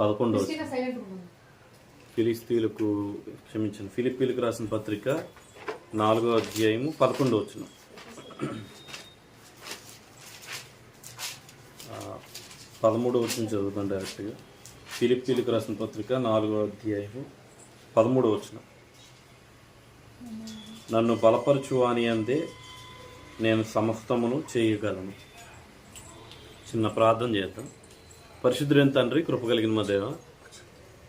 పదకొండవ ఫిలిస్తీన్లకు క్షమించండి. ఫిలిప్పీలకు రాసిన పత్రిక నాలుగో అధ్యాయము పదకొండవ వచ్చిన. పదమూడవ వచ్చిన చదువుతాను డైరెక్ట్గా. ఫిలిప్పీలకు రాసిన పత్రిక నాలుగో అధ్యాయము పదమూడవ వచ్చిన. నన్ను బలపరచు అని అందే నేను సమస్తమును చేయగలను. చిన్న ప్రార్థన చేద్దాం. పరిశుద్ధులైన తండ్రి కృప కలిగిన మా దేవ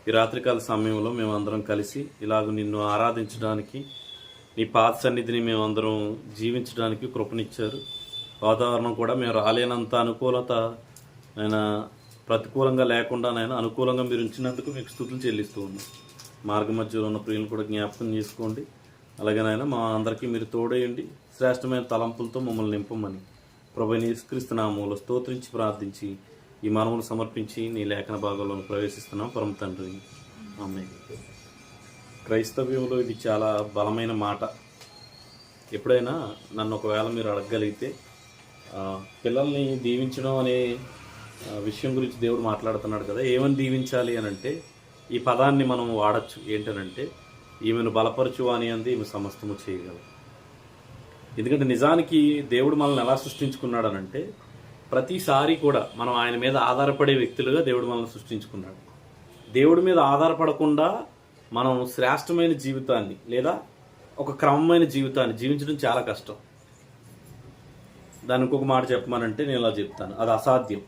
ఈ రాత్రికాల సమయంలో మేమందరం కలిసి ఇలాగ నిన్ను ఆరాధించడానికి నీ పాత సన్నిధిని మేమందరం జీవించడానికి కృపనిచ్చారు. వాతావరణం కూడా మేము రాలేనంత అనుకూలత ఆయన ప్రతికూలంగా లేకుండా నేను అనుకూలంగా మీరు ఉంచినందుకు మీకు స్థుతులు చెల్లిస్తూ ఉన్నాం. మార్గ మధ్యలో ఉన్న ప్రియులు కూడా జ్ఞాపకం చేసుకోండి. అలాగే నాయన మా అందరికీ మీరు తోడేయండి శ్రేష్టమైన తలంపులతో మమ్మల్ని నింపమని ప్రభు నిష్క్రీస్తు స్తోత్రించి ప్రార్థించి ఈ మనమును సమర్పించి నీ లేఖన భాగంలో ప్రవేశిస్తున్నాం. పరమ తండ్రి. ఆమె క్రైస్తవ్యంలో ఇది చాలా బలమైన మాట. ఎప్పుడైనా నన్ను ఒకవేళ మీరు అడగగలిగితే పిల్లల్ని దీవించడం అనే విషయం గురించి దేవుడు మాట్లాడుతున్నాడు కదా. ఏమని దీవించాలి అని అంటే ఈ పదాన్ని మనం వాడచ్చు. ఏంటనంటే ఈమెను బలపరచు అని అంది ఈమె సమస్తము చేయగలం ఎందుకంటే నిజానికి దేవుడు మనల్ని ఎలా సృష్టించుకున్నాడనంటే ప్రతిసారి కూడా మనం ఆయన మీద ఆధారపడే వ్యక్తులుగా దేవుడు మనల్ని సృష్టించుకున్నాడు. దేవుడి మీద ఆధారపడకుండా మనం శ్రేష్టమైన జీవితాన్ని లేదా ఒక క్రమమైన జీవితాన్ని జీవించడం చాలా కష్టం. దాని ఇంకొక మాట చెప్పమనంటే నేను ఇలా చెప్తాను. అది అసాధ్యం.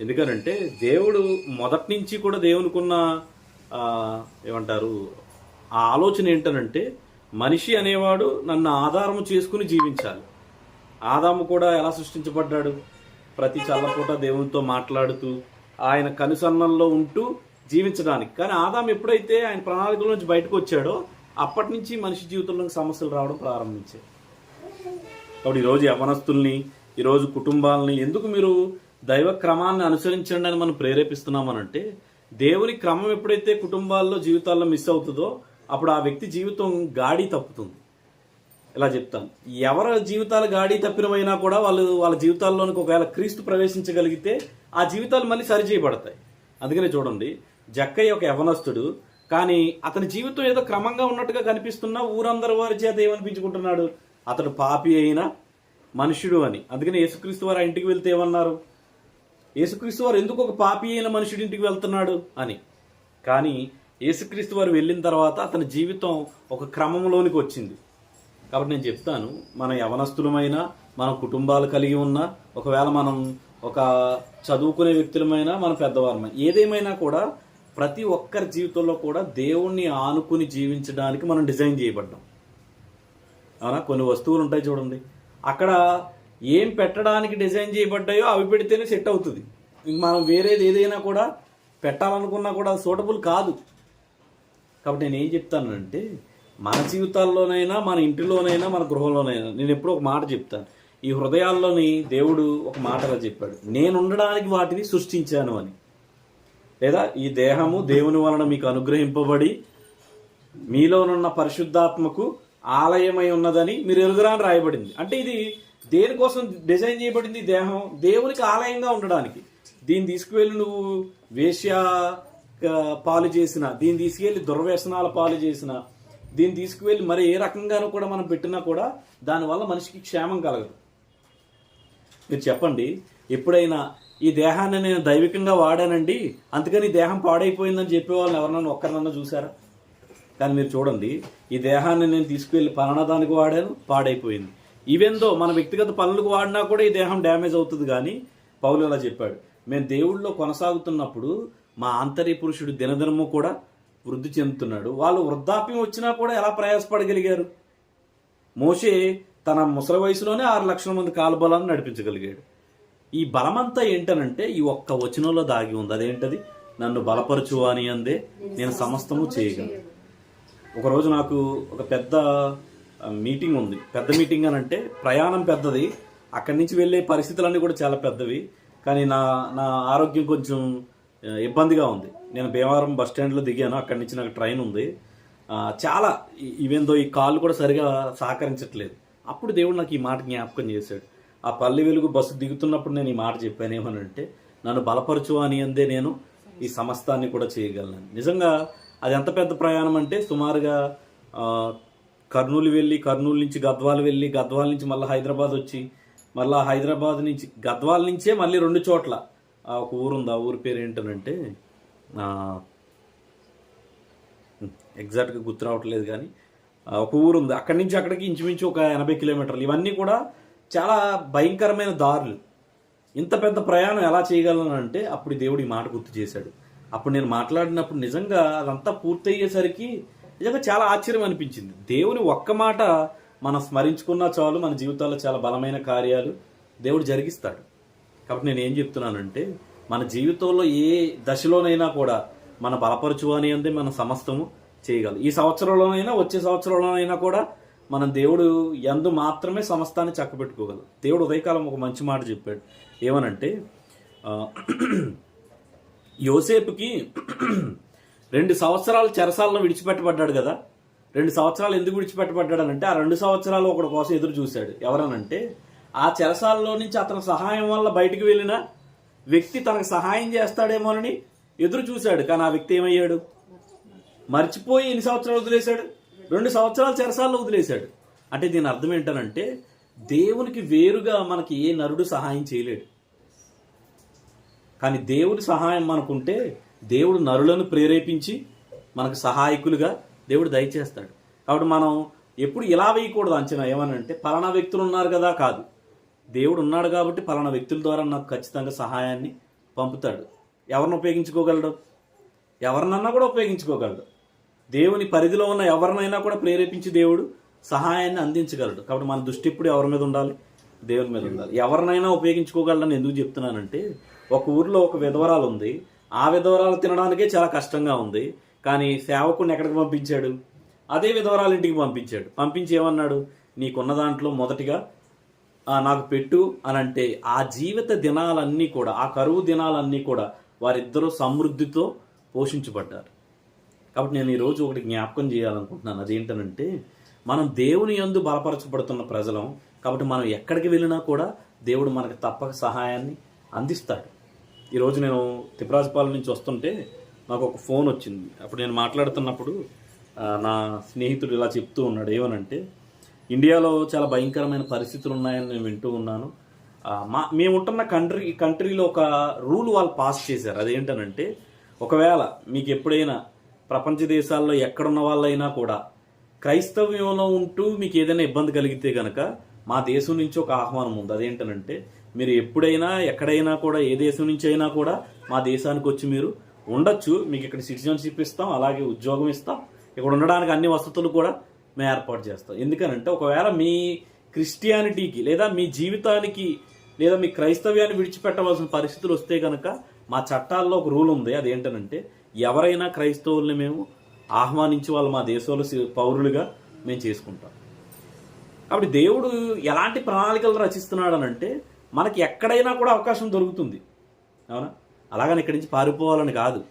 ఎందుకనంటే దేవుడు మొదటి నుంచి కూడా దేవునికున్న ఏమంటారు ఆ ఆలోచన ఏంటనంటే మనిషి అనేవాడు నన్ను ఆధారము చేసుకుని జీవించాలి. ఆదాము కూడా ఎలా సృష్టించబడ్డాడు? ప్రతి చల్లపూట దేవునితో మాట్లాడుతూ ఆయన కనుసన్నల్లో ఉంటూ జీవించడానికి. కానీ ఆదాం ఎప్పుడైతే ఆయన ప్రణాళికల నుంచి బయటకు వచ్చాడో అప్పటి నుంచి మనిషి జీవితంలో సమస్యలు రావడం ప్రారంభించాయి. కాబట్టి ఈరోజు యవనస్తుల్ని ఈరోజు కుటుంబాలని ఎందుకు మీరు దైవ క్రమాన్ని అనుసరించండి అని మనం ప్రేరేపిస్తున్నామనంటే దేవుని క్రమం ఎప్పుడైతే కుటుంబాల్లో జీవితాల్లో మిస్ అవుతుందో అప్పుడు ఆ వ్యక్తి జీవితం గాడి తప్పుతుంది. ఇలా చెప్తాను ఎవరి జీవితాలు గాడి తప్పినమైనా కూడా వాళ్ళు వాళ్ళ జీవితాల్లోనికి ఒకవేళ క్రీస్తు ప్రవేశించగలిగితే ఆ జీవితాలు మళ్ళీ సరిచేయబడతాయి. అందుకనే చూడండి జక్కయ్య ఒక యవనస్తుడు కానీ అతని జీవితం ఏదో క్రమంగా ఉన్నట్టుగా కనిపిస్తున్నా ఊరందరి వారి చేత ఏమనిపించుకుంటున్నాడు? అతడు పాపి అయినా మనుషుడు అని. అందుకనే యేసుక్రీస్తు వారు ఆ ఇంటికి వెళ్తే ఏమన్నారు? యేసుక్రీస్తు వారు ఎందుకు ఒక పాపి అయిన మనుషుడి ఇంటికి వెళ్తున్నాడు? అని. కానీ యేసుక్రీస్తు వారు వెళ్ళిన తర్వాత అతని జీవితం ఒక క్రమంలోనికి వచ్చింది. కాబట్టి నేను చెప్తాను మన యవనస్తులమైన మన కుటుంబాలు కలిగి ఉన్న ఒకవేళ మనం ఒక చదువుకునే వ్యక్తులమైనా మన పెద్దవారమైనా ఏదేమైనా కూడా ప్రతి ఒక్కరి జీవితంలో కూడా దేవుణ్ణి ఆనుకుని జీవించడానికి మనం డిజైన్ చేయబడ్డాం. అవునా? కొన్ని వస్తువులు ఉంటాయి చూడండి. అక్కడ ఏం పెట్టడానికి డిజైన్ చేయబడ్డాయో అవి పెడితేనే సెట్ అవుతుంది. మనం వేరేది ఏదైనా కూడా పెట్టాలనుకున్నా కూడా సూటబుల్ కాదు. కాబట్టి నేను ఏం చెప్తానంటే మన జీవితాల్లోనైనా మన ఇంటిలోనైనా మన గృహంలోనైనా నేను ఎప్పుడూ ఒక మాట చెప్తాను. ఈ హృదయాల్లోని దేవుడు ఒక మాటగా చెప్పాడు. నేను ఉండడానికి వాటిని సృష్టించాను అని. లేదా ఈ దేహము దేవుని వలన మీకు అనుగ్రహింపబడి మీలోనున్న పరిశుద్ధాత్మకు ఆలయమై ఉన్నదని మీరు ఎరుగురా అని రాయబడింది. అంటే ఇది దేనికోసం డిజైన్ చేయబడింది దేహం? దేవునికి ఆలయంగా ఉండడానికి. దీన్ని తీసుకువెళ్ళి నువ్వు వేశ్య పాలు చేసిన దీన్ని తీసుకెళ్ళి దుర్వ్యసనాల పాలు చేసిన దీన్ని తీసుకువెళ్ళి మరి ఏ రకంగానూ కూడా మనం పెట్టినా కూడా దానివల్ల మనిషికి క్షేమం కలగదు. మీరు చెప్పండి ఎప్పుడైనా ఈ దేహాన్ని నేను దైవికంగా వాడానండి అందుకని ఈ దేహం పాడైపోయిందని చెప్పేవాళ్ళని ఎవరన్నా ఒక్కరినన్నా చూసారా కానీ మీరు చూడండి ఈ దేహాన్ని నేను తీసుకువెళ్ళి పలానాదానికి వాడాను పాడైపోయింది. ఈవెందో మన వ్యక్తిగత పనులకు వాడినా కూడా ఈ దేహం డ్యామేజ్ అవుతుంది కానీ పౌలు ఇలా చెప్పాడు మేము దేవుళ్ళలో కొనసాగుతున్నప్పుడు మా ఆంతర్య పురుషుడు దినదినము కూడా వృద్ధి చెందుతున్నాడు. వాళ్ళు వృద్ధాప్యం వచ్చినా కూడా ఎలా ప్రయాసపడగలిగారు? మోషే తన ముసలి వయసులోనే ఆరు లక్షల మంది కాలుబలాన్ని నడిపించగలిగాడు. ఈ బలమంతా ఏంటనంటే ఈ ఒక్క వచనంలో దాగి ఉంది. అదేంటది? నన్ను బలపరచు అని అందే నేను సమస్తము చేయగలను. ఒకరోజు నాకు ఒక పెద్ద మీటింగ్ ఉంది. పెద్ద మీటింగ్ అని అంటే ప్రయాణం పెద్దది. అక్కడి నుంచి వెళ్ళే పరిస్థితులన్నీ కూడా చాలా పెద్దవి. కానీ నా నా ఆరోగ్యం కొంచెం ఇబ్బందిగా ఉంది. నేను భీమవరం బస్ స్టాండ్లో దిగాను. అక్కడి నుంచి నాకు ట్రైన్ ఉంది. చాలా ఈవెందో ఈ కాళ్ళు కూడా సరిగా సహకరించట్లేదు. అప్పుడు దేవుడు నాకు ఈ మాట జ్ఞాపకం చేశాడు. ఆ పల్లె వెలుగు బస్సు దిగుతున్నప్పుడు నేను ఈ మాట చెప్పాను. ఏమనంటే నన్ను బలపరచు అని అందే నేను ఈ సమస్తాన్ని కూడా చేయగలను. నిజంగా అది ఎంత పెద్ద ప్రయాణం అంటే సుమారుగా కర్నూలు వెళ్ళి కర్నూలు నుంచి గద్వాల్ వెళ్ళి గద్వాల్ నుంచి మళ్ళీ హైదరాబాద్ వచ్చి మళ్ళీ హైదరాబాద్ నుంచి గద్వాల్ నుంచే మళ్ళీ రెండు చోట్ల ఆ, ఒక ఊరు ఉంది ఆ ఊరి పేరు ఏంటనంటే ఎగ్జాక్ట్గా గుర్తు రావట్లేదు కానీ ఒక ఊరు ఉంది అక్కడి నుంచి అక్కడికి ఇంచుమించు ఒక ఎనభై కిలోమీటర్లు. ఇవన్నీ కూడా చాలా భయంకరమైన దారులు. ఇంత పెద్ద ప్రయాణం ఎలా చేయగలను అంటే అప్పుడు దేవుడు ఈ మాట గుర్తు చేశాడు. అప్పుడు నేను మాట్లాడినప్పుడు నిజంగా అదంతా పూర్తయ్యేసరికి నిజంగా చాలా ఆశ్చర్యం అనిపించింది. దేవుని ఒక్క మాట మనం స్మరించుకున్నా చాలు మన జీవితాల్లో చాలా బలమైన కార్యాలు దేవుడు జరిగిస్తాడు. కాబట్టి నేను ఏం చెప్తున్నానంటే మన జీవితంలో ఏ దశలోనైనా కూడా మన బలపరచు అని అంటే మన సమస్తము చేయగలం. ఈ సంవత్సరంలోనైనా వచ్చే సంవత్సరంలోనైనా కూడా మనం దేవుడు ఎందు మాత్రమే సమస్తాన్ని చక్కబెట్టుకోగలం. దేవుడు ఉదయకాలం ఒక మంచి మాట చెప్పాడు. ఏమనంటే యోసేపుకి రెండు సంవత్సరాలు చెరసాలను విడిచిపెట్టబడ్డాడు కదా. రెండు సంవత్సరాలు ఎందుకు విడిచిపెట్టబడ్డాడు అంటే ఆ రెండు సంవత్సరాలు ఒకటి కోసం ఎదురు చూశాడు. ఎవరనంటే ఆ చెరసాలలో నుంచి అతని సహాయం వల్ల బయటికి వెళ్ళిన వ్యక్తి తనకు సహాయం చేస్తాడేమోనని ఎదురు చూశాడు. కానీ ఆ వ్యక్తి ఏమయ్యాడు? మర్చిపోయి ఎన్ని సంవత్సరాలు వదిలేశాడు? రెండు సంవత్సరాలు చెరసాల్లో వదిలేశాడు. అంటే దీని అర్థం ఏంటనంటే దేవునికి వేరుగా మనకి ఏ నరుడు సహాయం చేయలేడు. కానీ దేవుడి సహాయం మనకుంటే దేవుడు నరులను ప్రేరేపించి మనకు సహాయకులుగా దేవుడు దయచేస్తాడు. కాబట్టి మనం ఎప్పుడు ఇలా వేయకూడదు అంచనా. ఏమనంటే పలానా వ్యక్తులు ఉన్నారు కదా కాదు. దేవుడు ఉన్నాడు కాబట్టి పలానా వ్యక్తుల ద్వారా నాకు ఖచ్చితంగా సహాయాన్ని పంపుతాడు. ఎవరిని ఉపయోగించుకోగలడు? ఎవరినన్నా కూడా ఉపయోగించుకోగలడు. దేవుని పరిధిలో ఉన్న ఎవరినైనా కూడా ప్రేరేపించి దేవుడు సహాయాన్ని అందించగలడు. కాబట్టి మన దృష్టి ఇప్పుడు ఎవరి మీద ఉండాలి? దేవుని మీద ఉండాలి. ఎవరినైనా ఉపయోగించుకోగలడని ఎందుకు చెప్తున్నానంటే ఒక ఊర్లో ఒక విధవరాలు ఉంది. ఆ విధవరాలు తినడానికే చాలా కష్టంగా ఉంది. కానీ సేవకుని ఎక్కడికి పంపించాడు? అదే విధవరాలు ఇంటికి పంపించాడు. పంపించి ఏమన్నాడు? నీకున్న దాంట్లో మొదటిగా నాకు పెట్టు అని అంటే ఆ జీవిత దినాలన్నీ కూడా ఆ కరువు దినాలన్నీ కూడా వారిద్దరూ సమృద్ధితో పోషించబడ్డారు. కాబట్టి నేను ఈరోజు ఒకటి జ్ఞాపకం చేయాలనుకుంటున్నాను. అదేంటనంటే మనం దేవుని యందు బలపరచబడుతున్న ప్రజలం కాబట్టి మనం ఎక్కడికి వెళ్ళినా కూడా దేవుడు మనకు తప్పక సహాయాన్ని అందిస్తాడు. ఈరోజు నేను తిపరాజపాలెం నుంచి వస్తుంటే నాకు ఒక ఫోన్ వచ్చింది. అప్పుడు నేను మాట్లాడుతున్నప్పుడు నా స్నేహితుడు ఇలా చెప్తూ ఉన్నాడు. ఏమనంటే ఇండియాలో చాలా భయంకరమైన పరిస్థితులు ఉన్నాయని నేను వింటూ ఉన్నాను. మా మేము ఉంటున్న కంట్రీ కంట్రీలో ఒక రూల్ వాళ్ళు పాస్ చేశారు. అదేంటనంటే ఒకవేళ మీకు ఎప్పుడైనా ప్రపంచ దేశాల్లో ఎక్కడున్న వాళ్ళైనా కూడా క్రైస్తవ్యంలో ఉంటూ మీకు ఏదైనా ఇబ్బంది కలిగితే కనుక మా దేశం నుంచి ఒక ఆహ్వానం ఉంది. అదేంటనంటే మీరు ఎప్పుడైనా ఎక్కడైనా కూడా ఏ దేశం నుంచి అయినా కూడా మా దేశానికి వచ్చి మీరు ఉండొచ్చు. మీకు ఇక్కడ సిటిజన్షిప్ ఇస్తాం అలాగే ఉద్యోగం ఇస్తాం. ఇక్కడ ఉండడానికి అన్ని వసతులు కూడా మేము ఏర్పాటు చేస్తాం. ఎందుకనంటే ఒకవేళ మీ క్రిస్టియానిటీకి లేదా మీ జీవితానికి లేదా మీ క్రైస్తవ్యాన్ని విడిచిపెట్టవలసిన పరిస్థితులు వస్తే కనుక మా చట్టాల్లో ఒక రూల్ ఉంది. అదేంటనంటే ఎవరైనా క్రైస్తవుల్ని మేము ఆహ్వానించి వాళ్ళు మా దేశంలో పౌరులుగా మేము చేసుకుంటాం. కాబట్టి దేవుడు ఎలాంటి ప్రణాళికలు రచిస్తున్నాడు అని అంటే మనకి ఎక్కడైనా కూడా అవకాశం దొరుకుతుంది. అవునా? అలాగని ఇక్కడి నుంచి పారిపోవాలని కాదు.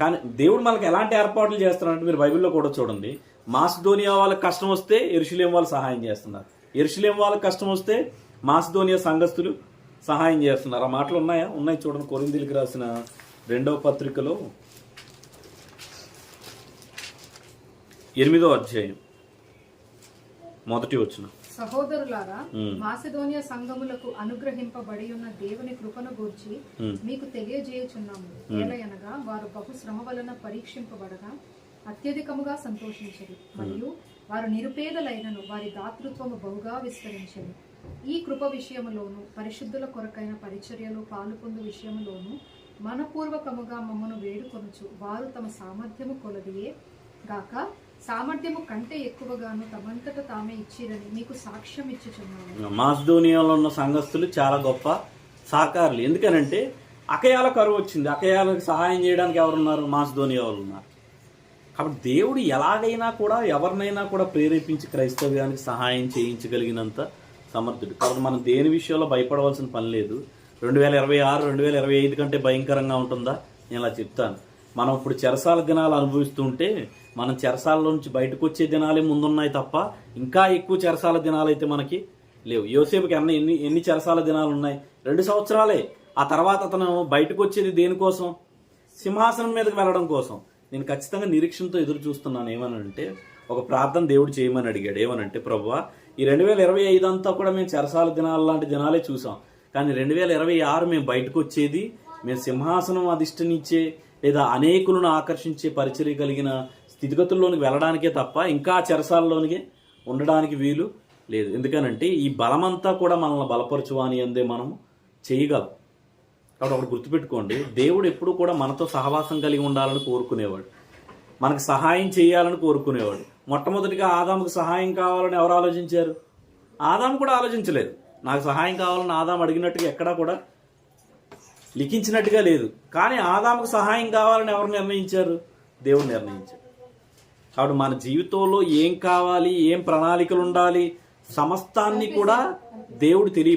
కానీ దేవుడు మనకి ఎలాంటి ఏర్పాట్లు చేస్తున్నాడంటే మీరు బైబిల్లో కూడా చూడండి. మాసిదోనియా వాళ్ళకి కష్టం వస్తే ఎరుషులేం వాళ్ళు సహాయం చేస్తున్నారు. ఎరుషులేం వాళ్ళకి కష్టం వస్తే మాసిదోనియా సంఘస్థులు సహాయం చేస్తున్నారు. ఆ మాటలు ఉన్నాయా? ఉన్నాయి చూడండి. కొరిందీలకు రాసిన రెండవ పత్రికలో ఎనిమిదో అధ్యాయం మొదటి వచ్చిన సహోదరులారా. మాసిదోనియా సంఘములకు అనుగ్రహింపబడి ఉన్న దేవుని కృపను గూర్చి. మీకు తెలియజేయుచున్నాము. ఏలయనగా వారు బహు శ్రమ వలన పరీక్షింపబడగా అత్యధికముగా సంతోషించరు మరియు వారు నిరుపేదలైనను వారి దాతృత్వము బహుగా విస్తరించరు ఈ కృప విషయములోను పరిశుద్ధుల కొరకైన పరిచర్యలు పాలుపొందు విషయములోను మనపూర్వకముగా మమ్మను వేడుకొనుచు వారు తమ సామర్థ్యము కొలదియే గాక సామర్థ్యము కంటే ఎక్కువగాను తమంతట తామే ఇచ్చిరని మీకు సాక్ష్యం ఇచ్చుచున్నాను మాసిదోనియాలో ఉన్న సంఘస్థులు చాలా గొప్ప సహకారులు. ఎందుకనంటే అకయాల కరువు వచ్చింది. అకయాలకు సహాయం చేయడానికి ఎవరున్నారు? మాసిదోనియా వాళ్ళు ఉన్నారు. కాబట్టి దేవుడు ఎలాగైనా కూడా ఎవరినైనా కూడా ప్రేరేపించి క్రైస్తవ్యానికి సహాయం చేయించగలిగినంత సమర్థుడు. కాబట్టి మనం దేని విషయంలో భయపడవలసిన పని లేదు. రెండు వేల ఇరవై ఆరు రెండు వేల ఇరవై ఐదు కంటే భయంకరంగా ఉంటుందా? నేను అలా చెప్తాను. మనం ఇప్పుడు చెరసాల దినాలు అనుభవిస్తుంటే మనం చెరసాల నుంచి బయటకు వచ్చే దినాలే ముందున్నాయి తప్ప ఇంకా ఎక్కువ చెరసాల దినాలు అయితే మనకి లేవు. యోసేపుకి అన్న ఎన్ని ఎన్ని చెరసాల దినాలు ఉన్నాయి? రెండు సంవత్సరాలే. ఆ తర్వాత అతను బయటకు వచ్చేది దేనికోసం? సింహాసనం మీదకి వెళ్ళడం కోసం. నేను ఖచ్చితంగా నిరీక్షణతో ఎదురు చూస్తున్నాను ఏమనంటే ఒక ప్రార్థన దేవుడు చేయమని అడిగాడు. ఏమనంటే ప్రభు ఈ రెండు వేల ఇరవై ఐదు అంతా కూడా మేము చెరసాల దినాలు లాంటి దినాలే చూసాం. కానీ రెండు వేల ఇరవై ఆరు మేము బయటకు వచ్చేది మేము సింహాసనం అధిష్టనిచ్చే లేదా అనేకులను ఆకర్షించే పరిచర్య కలిగిన స్థితిగతుల్లోనికి వెళ్ళడానికే తప్ప ఇంకా చెరసాలలోనికి ఉండడానికి వీలు లేదు. ఎందుకనంటే ఈ బలమంతా కూడా మనల్ని బలపరచువాని అందే మనము చేయగలం. కాబట్టి ఒకటి గుర్తుపెట్టుకోండి దేవుడు ఎప్పుడు కూడా మనతో సహవాసం కలిగి ఉండాలని కోరుకునేవాడు. మనకు సహాయం చేయాలని కోరుకునేవాడు. మొట్టమొదటిగా ఆదాముకు సహాయం కావాలని ఎవరు ఆలోచించారు? ఆదాము కూడా ఆలోచించలేదు. నాకు సహాయం కావాలని ఆదాం అడిగినట్టుగా ఎక్కడా కూడా లిఖించినట్టుగా లేదు. కానీ ఆదాముకు సహాయం కావాలని ఎవరు నిర్ణయించారు? దేవుడు నిర్ణయించారు కాబట్టి మన జీవితంలో ఏం కావాలి ఏం ప్రణాళికలు ఉండాలి సమస్తాన్ని కూడా దేవుడు తెలియ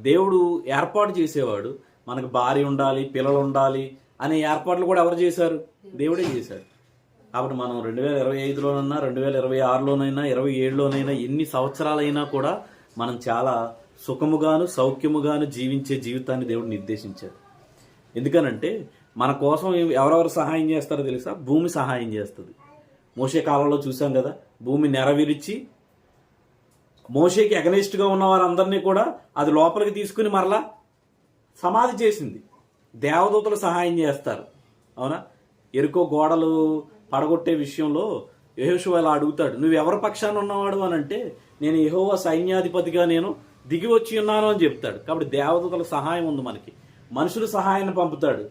దేవుడు ఏర్పాటు చేసేవాడు. మనకు భార్య ఉండాలి పిల్లలు ఉండాలి అనే ఏర్పాట్లు కూడా ఎవరు చేశారు? దేవుడే చేశాడు. కాబట్టి మనం రెండు వేల ఇరవై ఐదులోనైనా రెండు వేల ఇరవై ఆరులోనైనా ఇరవై ఏడులోనైనా ఎన్ని సంవత్సరాలైనా కూడా మనం చాలా సుఖముగాను సౌఖ్యముగాను జీవించే జీవితాన్ని దేవుడు నిర్దేశించాడు. ఎందుకనంటే మన కోసం ఎవరెవరు సహాయం చేస్తారో తెలుసా? భూమి సహాయం చేస్తుంది. మోసే కాలంలో చూసాం కదా భూమి నెరవిరిచి మోషేకి అగనిస్ట్గా ఉన్న వారందరినీ కూడా అది లోపలికి తీసుకుని మరలా సమాధి చేసింది. దేవదూతలు సహాయం చేస్తారు. అవునా? ఎరుకో గోడలు పడగొట్టే విషయంలో యెహోషువ ఇలా అడుగుతాడు నువ్వు ఎవరి పక్షాన ఉన్నవాడు? అని అంటే నేను యహోవ సైన్యాధిపతిగా నేను దిగి వచ్చి ఉన్నాను అని చెప్తాడు. కాబట్టి దేవదూతల సహాయం ఉంది మనకి. మనుషులు సహాయాన్ని పంపుతాడు.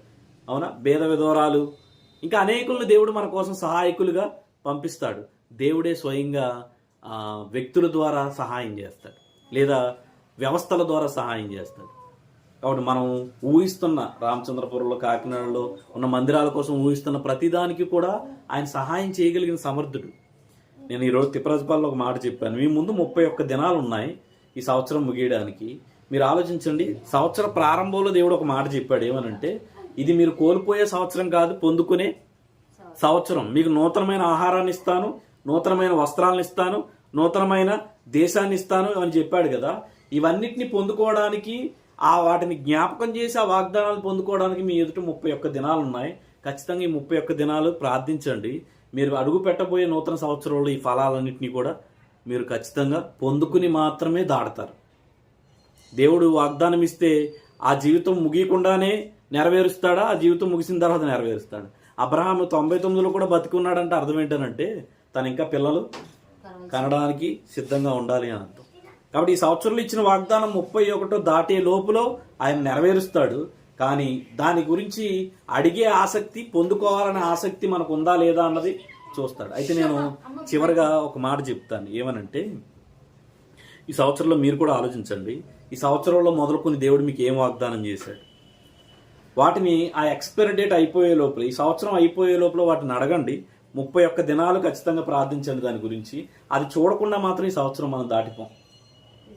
అవునా? భేద విధోరాలు. ఇంకా అనేకులను దేవుడు మన కోసం సహాయకులుగా పంపిస్తాడు. దేవుడే స్వయంగా వ్యక్తుల ద్వారా సహాయం చేస్తాడు. లేదా వ్యవస్థల ద్వారా సహాయం చేస్తాడు. కాబట్టి మనం ఊహిస్తున్న రామచంద్రపురంలో కాకినాడలో ఉన్న మందిరాల కోసం ఊహిస్తున్న ప్రతిదానికి కూడా ఆయన సహాయం చేయగలిగిన సమర్థుడు. నేను ఈరోజు తిప్పరాజపాల్లో ఒక మాట చెప్పాను. మీ ముందు ముప్పై ఒక్క దినాలు ఉన్నాయి ఈ సంవత్సరం ముగియడానికి. మీరు ఆలోచించండి సంవత్సర ప్రారంభంలో దేవుడు ఒక మాట చెప్పాడు ఏమనంటే ఇది మీరు కోల్పోయే సంవత్సరం కాదు పొందుకునే సంవత్సరం. మీకు నూతనమైన ఆహారాన్ని ఇస్తాను నూతనమైన వస్త్రాలను ఇస్తాను నూతనమైన దేశాన్ని ఇస్తాను అని చెప్పాడు కదా. ఇవన్నిటిని పొందుకోవడానికి ఆ వాటిని జ్ఞాపకం చేసి ఆ వాగ్దానాలు పొందుకోవడానికి మీ ఎదుట ముప్పై ఒక్క దినాలు ఉన్నాయి ఖచ్చితంగా ఈ ముప్పై ఒక్క దినాలు ప్రార్థించండి. మీరు అడుగు పెట్టబోయే నూతన సంవత్సరంలో ఈ ఫలాలన్నింటినీ కూడా మీరు ఖచ్చితంగా పొందుకుని మాత్రమే దాడతారు. దేవుడు వాగ్దానం ఇస్తే ఆ జీవితం ముగియకుండానే నెరవేరుస్తాడా? ఆ జీవితం ముగిసిన తర్వాత నెరవేరుస్తాడు. అబ్రహాం తొంభై తొమ్మిదిలో కూడా బతికున్నాడంటే అర్థం ఏంటనంటే తను ఇంకా పిల్లలు కనడానికి సిద్ధంగా ఉండాలి అని కాబట్టి ఈ సంవత్సరంలో ఇచ్చిన వాగ్దానం ముప్పై ఒకటో దాటే లోపులో ఆయన నెరవేరుస్తాడు. కానీ దాని గురించి అడిగే ఆసక్తి పొందుకోవాలనే ఆసక్తి మనకు ఉందా లేదా అన్నది చూస్తాడు. అయితే నేను చివరిగా ఒక మాట చెప్తాను. ఏమనంటే ఈ సంవత్సరంలో మీరు కూడా ఆలోచించండి. ఈ సంవత్సరంలో మొదలుకొని దేవుడు మీకు ఏం వాగ్దానం చేశాడు? వాటిని ఆ ఎక్స్పైరీ డేట్ అయిపోయే లోపల ఈ సంవత్సరం అయిపోయే లోపల వాటిని అడగండి. ముప్పై ఒక్క దినాలు ఖచ్చితంగా ప్రార్థించండి దాని గురించి. అది చూడకుండా మాత్రం ఈ సంవత్సరం మనం దాటిపోం.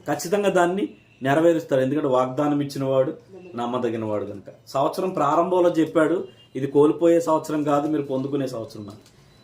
ఖచ్చితంగా దాన్ని నెరవేరుస్తాడు ఎందుకంటే వాగ్దానం ఇచ్చినవాడు నమ్మదగిన వాడు కనుక సంవత్సరం ప్రారంభంలో చెప్పాడు ఇది కోల్పోయే సంవత్సరం కాదు మీరు పొందుకునే సంవత్సరం అని.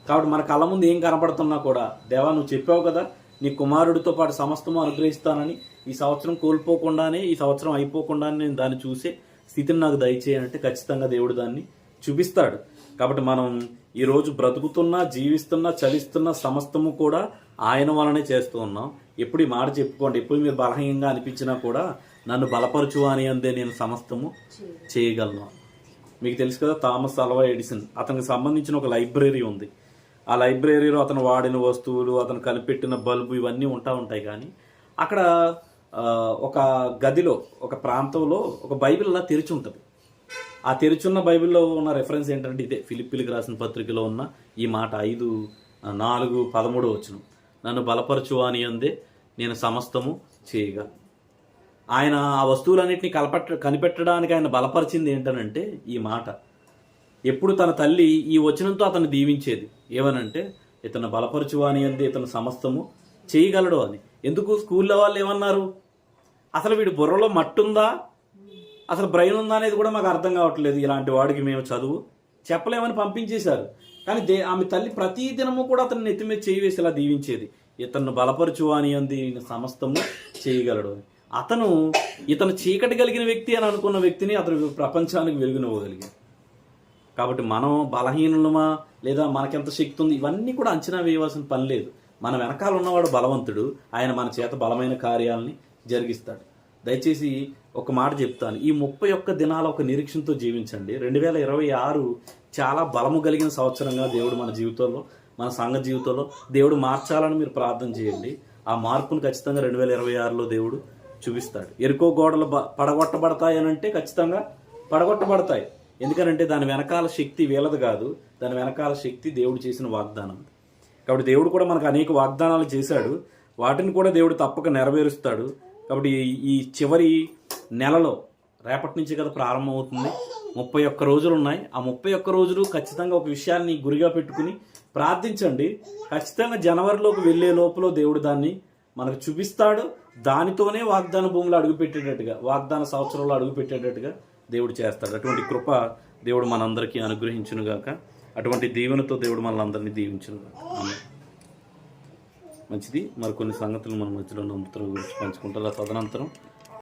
కాబట్టి మన కళ్ళ ముందు ఏం కనపడుతున్నా కూడా దేవా నువ్వు చెప్పావు కదా నీ కుమారుడితో పాటు సమస్తము అనుగ్రహిస్తానని ఈ సంవత్సరం కోల్పోకుండానే ఈ సంవత్సరం అయిపోకుండానే నేను దాన్ని చూసే స్థితిని నాకు దయచేయనంటే ఖచ్చితంగా దేవుడు దాన్ని చూపిస్తాడు. కాబట్టి మనం ఈరోజు బ్రతుకుతున్నా జీవిస్తున్నా చలిస్తున్న సమస్తము కూడా ఆయన వలనే చేస్తూ ఉన్నాం. ఎప్పుడు ఈ మాట చెప్పుకోండి. ఎప్పుడు మీరు బలహీనంగా అనిపించినా కూడా నన్ను బలపరచు అని అందే నేను సమస్తము చేయగలను. మీకు తెలుసు కదా థామస్ అల్వా ఎడిసన్. అతనికి సంబంధించిన ఒక లైబ్రరీ ఉంది. ఆ లైబ్రరీలో అతను వాడిన వస్తువులు అతను కనిపెట్టిన బల్బు ఇవన్నీ ఉంటా ఉంటాయి కానీ అక్కడ ఒక గదిలో ఒక ప్రాంతంలో ఒక బైబిల్ అలా తెరిచి ఉంటుంది. ఆ తెరిచున్న బైబిల్లో ఉన్న రెఫరెన్స్ ఏంటంటే ఇదే. ఫిలిపిలకు రాసిన పత్రికలో ఉన్న ఈ మాట ఐదు నాలుగు పదమూడు వచ్చును నన్ను బలపరచు అని అందే నేను సమస్తము చేయగా. ఆయన ఆ వస్తువులన్నింటినీ కలపెట్ట కనిపెట్టడానికి ఆయన బలపరిచింది ఏంటనంటే ఈ మాట. ఎప్పుడు తన తల్లి ఈ వచనంతో అతను దీవించేది. ఏమనంటే ఇతను బలపరచు అని అంది ఇతను సమస్తము చేయగలడు అని. ఎందుకు? స్కూల్లో వాళ్ళు ఏమన్నారు? అసలు వీడి బుర్రలో మట్టుందా? అసలు బ్రెయిన్ ఉందా అనేది కూడా మాకు అర్థం కావట్లేదు. ఇలాంటి వాడికి మేము చదువు చెప్పలేమని పంపించేశారు. కానీ దే ఆమె తల్లి ప్రతి దినము కూడా అతను నెత్తి మీద చేయి వేసి ఇలా దీవించేది. ఇతను బలపరచు అని అంది సమస్తము చేయగలడు అని. అతను ఇతను చీకటి కలిగిన వ్యక్తి అని అనుకున్న వ్యక్తిని అతను ప్రపంచానికి వెలుగునివ్వగలిగాడు. కాబట్టి మనం బలహీనులమా లేదా మనకెంత శక్తి ఉంది? ఇవన్నీ కూడా అంచనా వేయవలసిన పని లేదు. మన వెనకాల ఉన్నవాడు బలవంతుడు. ఆయన మన చేత బలమైన కార్యాలని జరిగిస్తాడు. దయచేసి ఒక మాట చెప్తాను. ఈ ముప్పై ఒక్క దినాల ఒక నిరీక్షణతో జీవించండి. రెండు వేల ఇరవై ఆరు చాలా బలము కలిగిన సంవత్సరంగా దేవుడు మన జీవితంలో మన సంఘ జీవితంలో దేవుడు మార్చాలని మీరు ప్రార్థన చేయండి. ఆ మార్పును ఖచ్చితంగా రెండు వేల ఇరవై ఆరులో దేవుడు చూపిస్తాడు. ఎరుకో గోడలు బ- పడగొట్టబడతాయి అని అంటే ఖచ్చితంగా పడగొట్టబడతాయి. ఎందుకనంటే దాని వెనకాల శక్తి వీలది కాదు. దాని వెనకాల శక్తి దేవుడు చేసిన వాగ్దానం. కాబట్టి దేవుడు కూడా మనకు అనేక వాగ్దానాలు చేశాడు. వాటిని కూడా దేవుడు తప్పక నెరవేరుస్తాడు. కాబట్టి ఈ- చివరి నెలలో రేపటి నుంచి కదా ప్రారంభమవుతుంది. ముప్పై ఒక్క రోజులు ఉన్నాయి. ఆ ముప్పై ఒక్క రోజులు ఖచ్చితంగా ఒక విషయాన్ని గురిగా పెట్టుకుని ప్రార్థించండి. ఖచ్చితంగా జనవరిలోకి వెళ్ళే లోపల దేవుడు దాన్ని మనకు చూపిస్తాడు. దానితోనే వాగ్దాన భూమిలో అడుగుపెట్టేటట్టుగా వాగ్దాన సంవత్సరంలో అడుగుపెట్టేటట్టుగా దేవుడు చేస్తాడు. అటువంటి కృప దేవుడు మనందరికీ అనుగ్రహించునుగాక. అటువంటి దీవెనతో దేవుడు మనల్ని అందరినీ దీవించునుగాక. మంచిది. మరికొన్ని సంగతులు మన మధ్యలో నమ్ముతున్న గురించి పంచుకుంటారు తదనంతరం